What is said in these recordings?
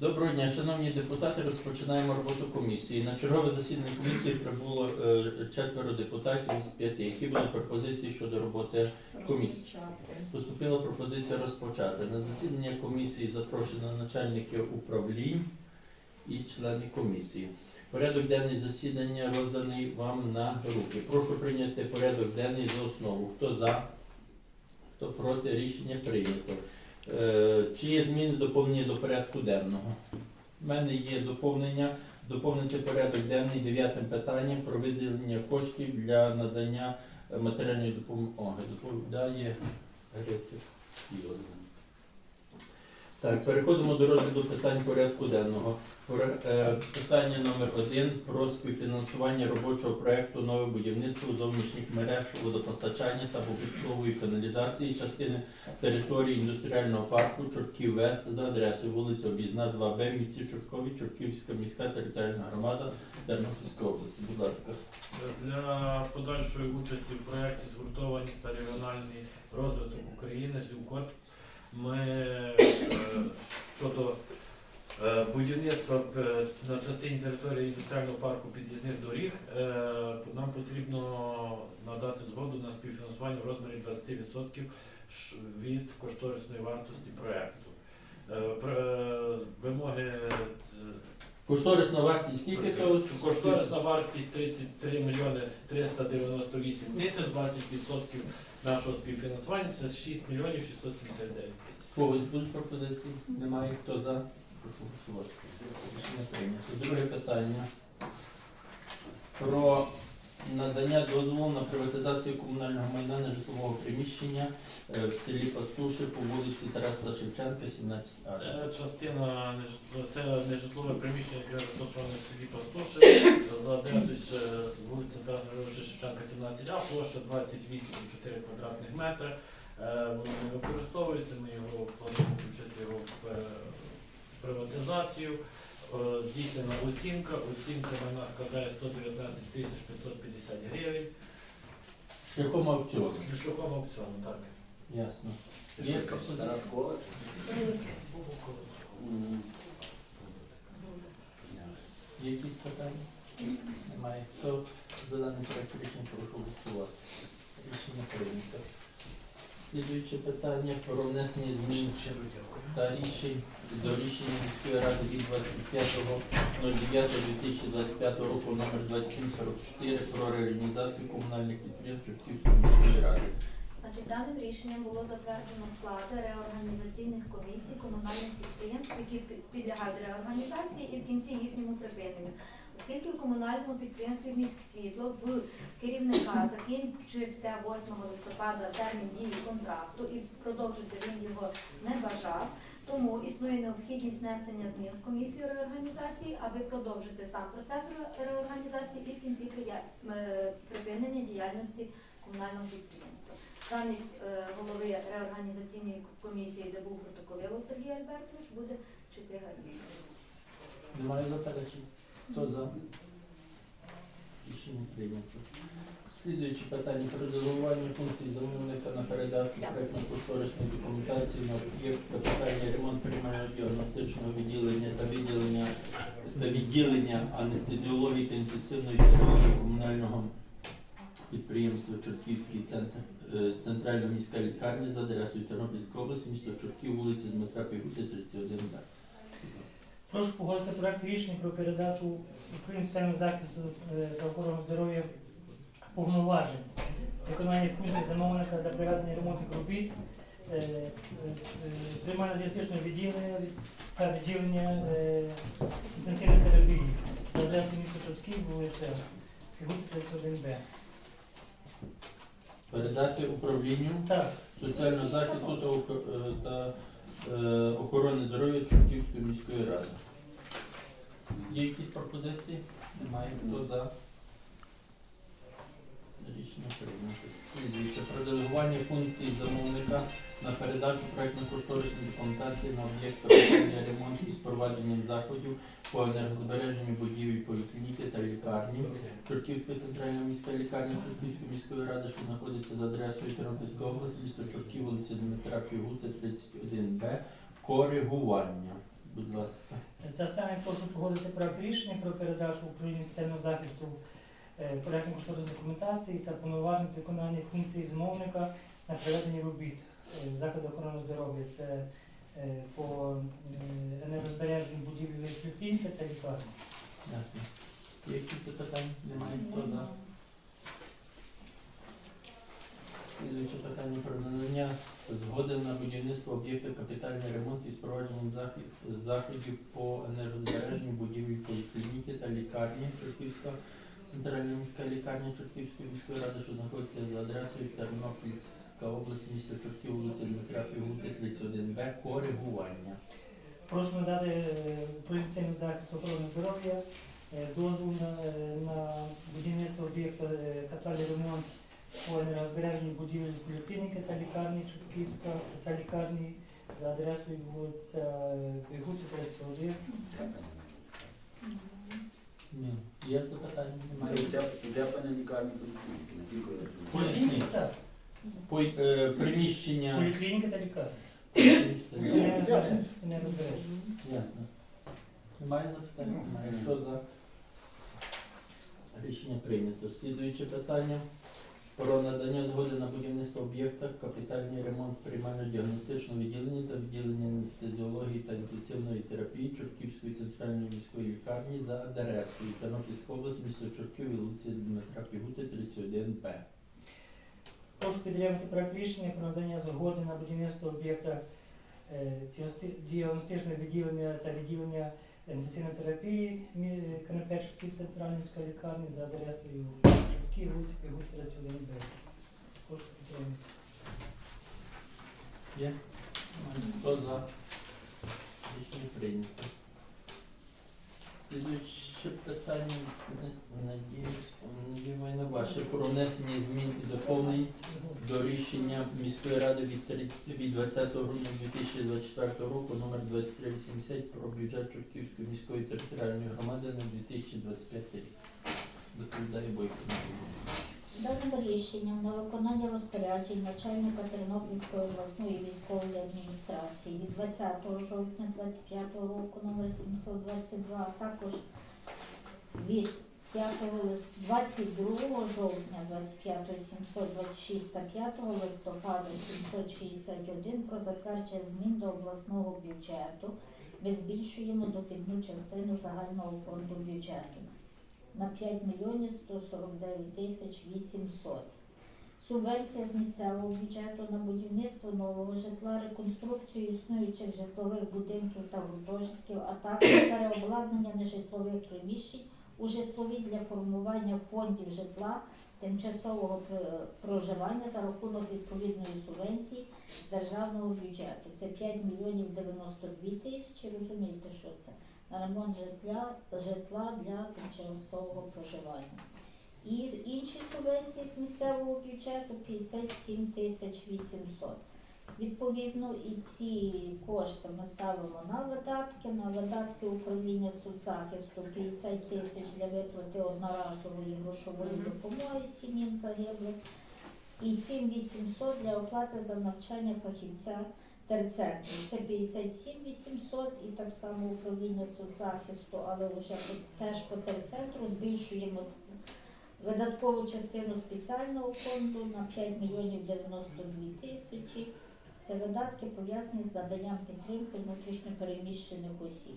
Доброго дня, шановні депутати. Розпочинаємо роботу комісії. На чергове засідання комісії прибуло е, четверо депутатів з п'яти. Які були пропозиції щодо роботи комісії? Поступила пропозиція розпочати. На засідання комісії запрошено начальники управлінь і члени комісії. Порядок денний засідання розданий вам на руки. Прошу прийняти порядок денний за основу. Хто за, хто проти, рішення прийнято. Е, Чи є зміни доповнення до порядку денного? У мене є доповнення. Доповнити порядок денний дев'ятим питанням про виділення коштів для надання матеріальної допомоги. Доповідає Грицик. Так, переходимо до розгляду питань порядку денного. Е, Питання номер один про співфінансування робочого проекту нове будівництво зовнішніх мереж водопостачання та побутової каналізації частини території індустріального парку Чортків Вест за адресою вулиця Об'їзна 2Б, місті Чорткові, Чортківська міська територіальна громада Тернопільської області. Будь ласка. Для подальшої участі в проєкті згуртованість та регіональний розвиток України ЗЮКОТ ми е, щодо е, будівництва е, на частині території індустріального парку під'їзних доріг нам потрібно надати згоду на співфінансування в розмірі 20% від кошторисної вартості проєкту. Про- Вимоги Кошторисна вартість скільки то? Кошторисна вартість 33 мільйони 398 тисяч, 20% нашого співфінансування це 6 мільйонів 679 тисяч. Кого будуть пропозиції? Немає. Хто за? Прошу голосувати. Рішення прийнято. Друге питання. Про надання дозволу на приватизацію комунального майна нежитлового приміщення е, в селі Пастуши по вулиці Тараса Шевченка, 17А. Це частина нежитло- це нежитлове приміщення, яке розташоване в селі Пастуши за адресою з вулиці Тараса Шевченка, 17А, площа 28,4 квадратних метри. Е, Воно не використовується, ми його плануємо включити його в е, приватизацію. Е, Здійснена оцінка. Оцінка майна складає 119 тисяч 550 гривень. Шляхом аукціону. Шляхом аукціону, так. Ясно. Є? М, Є якісь питання? Немає. Хто за даний проект рішення прошу голосувати. Рішення прийнято. Слідуюче питання про внесення змін та рішень до рішення міської ради від 25.09.2025 року номер 2744 про реорганізацію комунальних підприємств Чортківської міської ради. Значить, даним рішенням було затверджено склади реорганізаційних комісій комунальних підприємств, які підлягають реорганізації і в кінці їхньому припиненню. Оскільки у комунальному підприємстві «Міськсвітло» в керівника закінчився 8 листопада термін дії контракту і продовжити він його не бажав, тому існує необхідність внесення змін в комісію реорганізації, аби продовжити сам процес реорганізації і в кінці е, припинення діяльності комунального підприємства. Замість е, голови реорганізаційної комісії, де був протоколило Сергій Альбертович, буде Чепига Ігор. Немає заперечень? Хто за? Рішення прийнято. Слідуюче питання про делегування функцій замовника на передачу проєктно-кошторисної документації на об'єкт капітальний ремонт приймального діагностичного відділення та відділення та відділення анестезіології та інтенсивної терапії комунального підприємства Чортківський центр е, центральна міська лікарня за адресою Тернопільська область, місто Чортків, вулиця Дмитра Пігути, 31 Б. Прошу погодити проект рішення про передачу Україні соціального захисту е, та охорони здоров'я повноважень. Виконання функцій замовника для проведення ремонтних робіт, е, е, е, приймально-діагностичного відділення та відділення інтенсивної терапії. За адресою міста Чортків, вулиця Фігурки 31Б. Передати управлінню Так, соціального захисту та, охорони здоров'я Чортківської міської ради. Є якісь пропозиції? Немає. Хто за? Рішення прийнято. Про делегування функцій замовника на передачу проєктно-кошторисної документації на об'єкт капітальний ремонт із провадженням заходів по енергозбереженню будівель поліклініки та лікарні. Чортківська центральна міська лікарня Чортківської міської ради, що знаходиться за адресою Тернопільська область, місто Чортків, вулиця Дмитра Пігути, 31Б. Коригування. Будь ласка. Та саме прошу погодити проект рішення про передачу Україні соціального захисту е, проектно кошторисної документації та повноважень з виконання функції замовника на проведення робіт е, в закладах охорони здоров'я. Це е, по е, енергозбереженню будівлі клітинки та лікарні. Ясно. Є якісь запитання? Немає. Хто за? Слідуюче питання про надання згоди на будівництво об'єкта капітальний ремонт із провадженням заходів по енергозбереженню будівель поліклініки та лікарні Чортківська центральна міська лікарня Чортківської міської ради, що знаходиться за адресою Тернопільська область, місто Чортків, вулиця Дмитра Пігути, 31Б, коригування. Прошу надати е, поліцейському захисту охорони здоров'я е, дозвіл на, е, на будівництво об'єкта капітальний ремонт по енергозбереженню будівель поліклініки та лікарні Чутківська та лікарні за адресою вулиця Бігуті 31. Ні. Є запитання? Немає. Утеплення лікарні поліклініки, не тільки електроенергії. Поясніть. Так, По, е, приміщення. поліклініка та лікарня. Ясно. Енергозбереження. Немає запитань? Немає. Хто за? Рішення прийнято. Слідуюче питання про надання згоди на будівництво об'єкта, капітальний ремонт приймально-діагностичного відділення та відділення анестезіології та інтенсивної терапії Чортківської центральної міської лікарні за адресою Тернопільська область, місто Чортків, вулиці Дмитра Пігути, 31Б. Прошу підтримати проект рішення про надання згоди на будівництво об'єкта е, діагностичного відділення та відділення інтенсивної терапії Канапечківської центральної міської лікарні за адресою Чортків, вулиця Пігут 31Б. Прошу підтримати. Є? Хто за? Рішення прийнято. Слідуюче питання, надіюсь, Надія ваше про внесення змін і доповнень до рішення міської ради від, від 20 грудня 2024 року номер 2380 про бюджет Чортківської міської територіальної громади на 2025 рік. Доповідає Бойко. Даним рішенням на виконання розпоряджень начальника Тернопільської обласної військової адміністрації від 20 жовтня 25 року номер 722, а також від 5 лист 22 жовтня 25 726 та 5 листопада 761 про затвердження змін до обласного бюджету. Ми збільшуємо дохідну частину загального фонду бюджету на 5 мільйонів 149 тисяч 800. Субвенція з місцевого бюджету на будівництво нового житла, реконструкцію існуючих житлових будинків та гуртожитків, а також переобладнання нежитлових приміщень у житлові для формування фондів житла тимчасового проживання за рахунок відповідної субвенції з державного бюджету. Це 5 мільйонів 92 тисячі. Розумієте, що це? На ремонт житла, житла для тимчасового проживання. І інші субвенції з місцевого бюджету 57 тисяч 800. Відповідно, і ці кошти ми ставимо на видатки, на видатки управління соцзахисту 50 тисяч для виплати одноразової грошової допомоги сім'ям загиблих і 7800 для оплати за навчання фахівця терцентру. Це 57 800 і так само управління соцзахисту, але вже теж по терцентру збільшуємо видаткову частину спеціального фонду на 5 мільйонів 92 тисячі. Це видатки пов'язані з наданням підтримки внутрішньопереміщених осіб.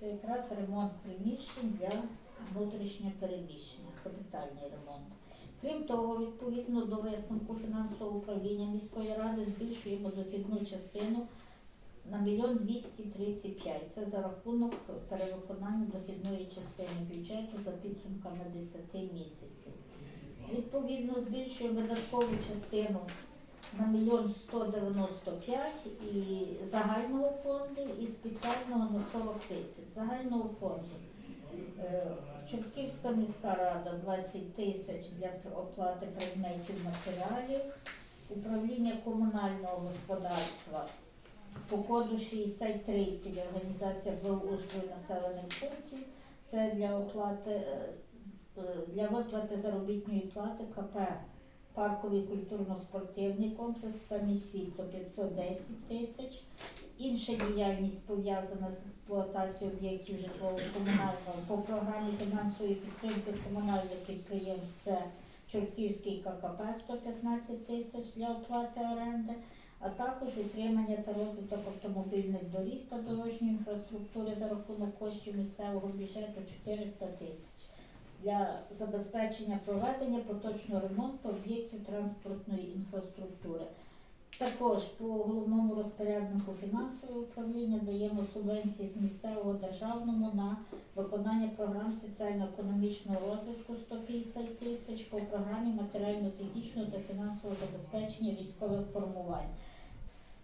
Це якраз ремонт приміщень для внутрішньопереміщених, капітальний ремонт. Крім того, відповідно до висновку фінансового управління міської ради збільшуємо дохідну частину на мільйон 235. Це за рахунок перевиконання дохідної частини бюджету за підсумками 10 місяців. Відповідно, збільшуємо видаткову частину на мільйон 195 і загального фонду, і спеціального на 40 тисяч. Загального фонду. Е, Чортківська міська рада 20 тисяч для оплати предметів матеріалів, управління комунального господарства по коду 6030 організація благоустрою населених пунктів. Це для оплати е, е, для виплати заробітної плати КП парковий культурно-спортивний комплекс, і світло 510 тисяч. Інша діяльність пов'язана з експлуатацією об'єктів житлово-комунального по програмі фінансової підтримки комунальних підприємств. Це Чортківський ККП 115 тисяч для оплати оренди, а також утримання та розвиток автомобільних доріг та дорожньої інфраструктури за рахунок коштів місцевого бюджету 400 тисяч для забезпечення проведення поточного ремонту об'єктів транспортної інфраструктури. Також по головному розпоряднику фінансового управління даємо субвенції з місцевого державному на виконання програм соціально-економічного розвитку 150 тисяч по програмі матеріально-технічного та фінансового забезпечення військових формувань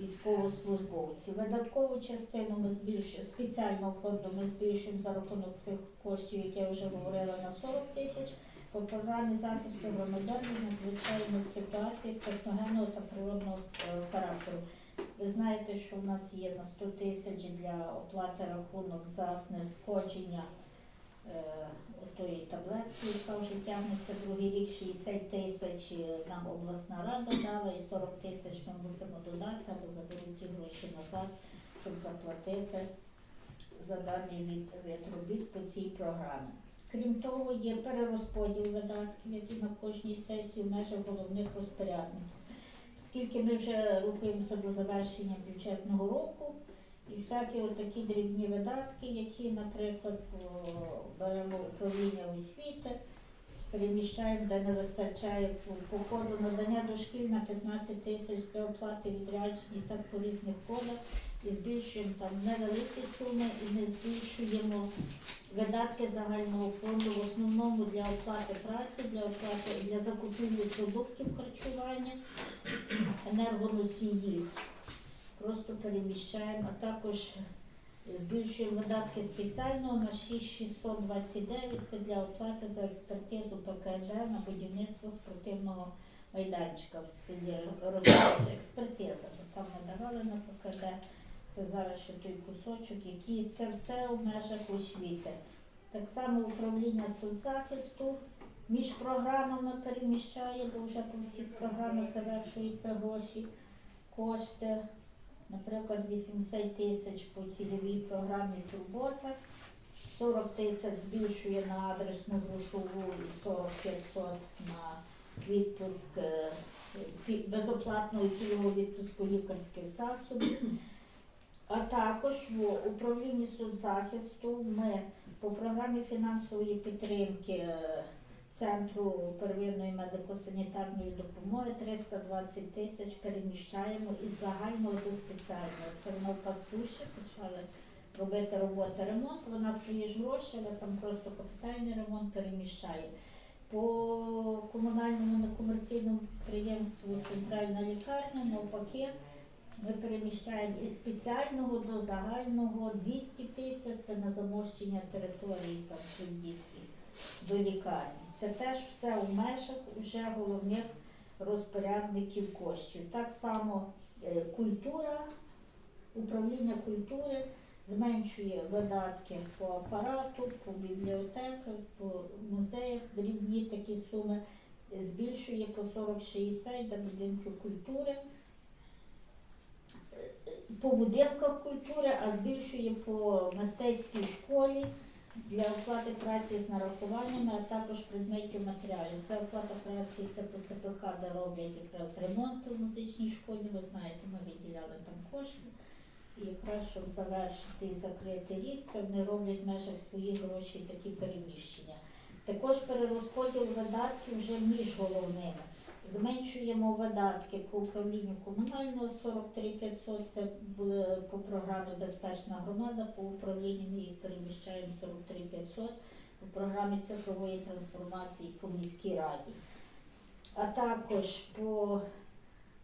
військовослужбовців. Видаткову частину ми збільшуємо, спеціального фонду ми збільшуємо за рахунок цих коштів, які я вже говорила, на 40 тисяч. По програмі захисту громадян від надзвичайних ситуацій техногенного та природного е, характеру. Ви знаєте, що в нас є на 100 тисяч для оплати рахунок за знешкодження е, отої таблетки, яка вже тягнеться другий рік, 60 тисяч е, нам обласна рада дала і 40 тисяч ми мусимо додати або заберуть ті гроші назад, щоб заплатити за даний від робіт по цій програмі. Крім того, є перерозподіл видатків, які на кожній сесії в межах головних розпорядників. Оскільки ми вже рухаємося до завершення бюджетного року, і всякі такі дрібні видатки, які, наприклад, беремо управління освіти, переміщаємо, де не вистачає по, по ходу надання дошкіль на 15 тисяч для оплати відряджень і так по різних кодах, і збільшуємо там невеликі суми і не збільшуємо видатки загального фонду в основному для оплати праці, для оплати для закупівлі продуктів харчування, енергоносіїв. Просто переміщаємо, а також збільшуємо видатки спеціального на 6629, це для оплати за експертизу ПКД на будівництво спортивного майданчика в селі Розуміч. Експертиза, бо там не давали на ПКД. Це зараз ще той кусочок, який це все в межах освіти. Так само управління соцзахисту між програмами переміщає, бо вже по всіх програмах завершуються гроші, кошти. Наприклад, 80 тисяч по цільовій програмі турбота, 40 тисяч збільшує на адресну грошову і 40 500 на відпуск е, безоплатного пільгового відпуску лікарських засобів. А також в управлінні соцзахисту ми по програмі фінансової підтримки е, Центру первинної медико-санітарної допомоги 320 тисяч переміщаємо із загального до спеціального. Це воно в пастуші почали робити роботи ремонт. Вона свої ж гроші, але там просто капітальний ремонт переміщає. По комунальному некомерційному підприємству центральна лікарня навпаки. Ми переміщаємо із спеціального до загального 200 тисяч, це на замощення території там до лікарні. Це теж все у межах уже головних розпорядників коштів. Так само е, культура, управління культури зменшує видатки по апарату, по бібліотеках, по музеях, дрібні такі суми, збільшує по 40-60 для будинків культури по будинках культури, а збільшує по мистецькій школі для оплати праці з нарахуваннями, а також предметів матеріалів. Це оплата праці, це по ЦПХ, де роблять якраз ремонти в музичній школі. Ви знаєте, ми виділяли там кошти. І якраз щоб завершити і закрити рік, це вони роблять в межах своїх грошей такі переміщення. Також перерозподіл видатків вже між головними. Зменшуємо видатки по управлінню комунального 43 500, це по програмі Безпечна громада, по управлінню ми їх переміщаємо 43 500, по програмі цифрової трансформації по міській раді. А також по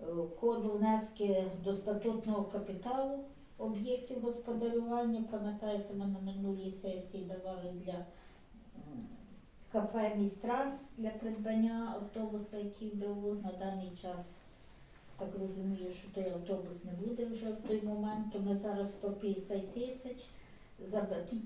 е, коду внески до статутного капіталу об'єктів господарювання. Пам'ятаєте, ми на минулій сесії давали для КП «Містранс» для придбання автобуса, який був на даний час. Так розумію, що той автобус не буде вже в той момент, то ми зараз 150 тисяч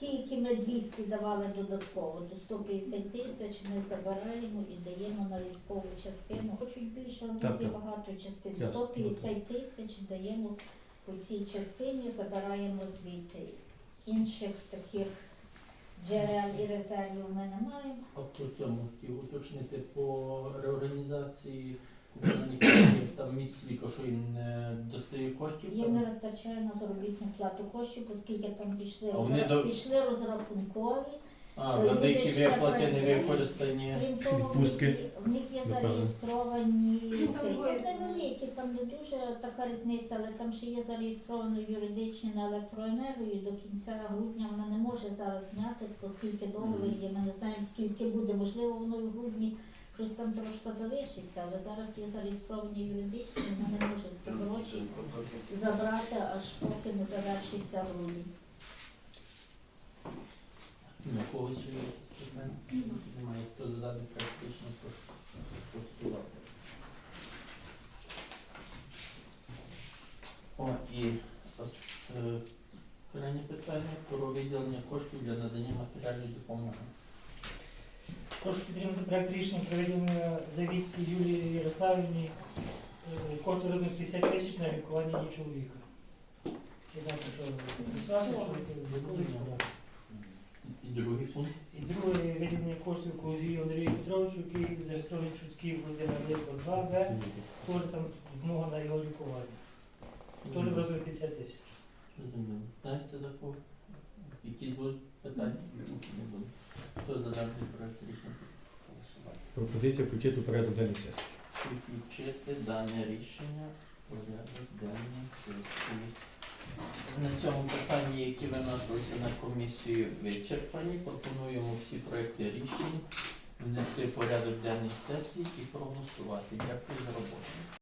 ті, які ми 200 давали додатково, до 150 тисяч ми забираємо і даємо на військову частину. Хочуть більше, нас Так, так. багато частин. 150 тисяч даємо по цій частині, забираємо звідти. Інших таких джерел і резервів ми не маємо. А по цьому хотів уточнити по реорганізації комунальних там місць ліка, що їм не достає коштів. Їм там? не вистачає на заробітну плату коштів, оскільки там пішли, А вони до- пішли розрахункові. А, за деякі виплати не використані. Крім того, в них, Відпустки. в них є Напевно. зареєстровані Ну, там це, великі, там не дуже така різниця, але там ще є зареєстровані юридичні на електроенергію. До кінця грудня вона не може зараз зняти, оскільки договір є. Ми не знаємо скільки буде. Можливо, воно і в грудні щось там трошки залишиться, але зараз є зареєстровані юридичні, вона не може з цих грошей забрати, аж поки не завершиться грудень. Ну, когось є якісь питання? Немає. Хто за даний проект рішення. О, і ос- е, крайнє питання про виділення коштів для надання матеріальної допомоги. Прошу підтримати проект рішення про виділення завістки Юлії Ярославівні е, кошту розмір 50 тисяч на лікування її чоловіка. Я знаю, що ви другий пункт. І друге виділення коштів Коловію Андрію Петровичу, який зареєстрований чутків Володимира Липа 2Б, теж там допомога на його лікування. Теж в розмірі 50 тисяч. Зрозуміло. Знаєте за? Якісь будуть питання? Не буде. Хто за даний проект рішення? голосувати. Пропозиція включити у порядок денний сесії. Включити дане рішення в порядок денний сесії. На цьому питанні, які виносилися на комісію, вичерпані. Пропонуємо всі проекти рішень внести порядок денний сесії і проголосувати. Дякую за роботу.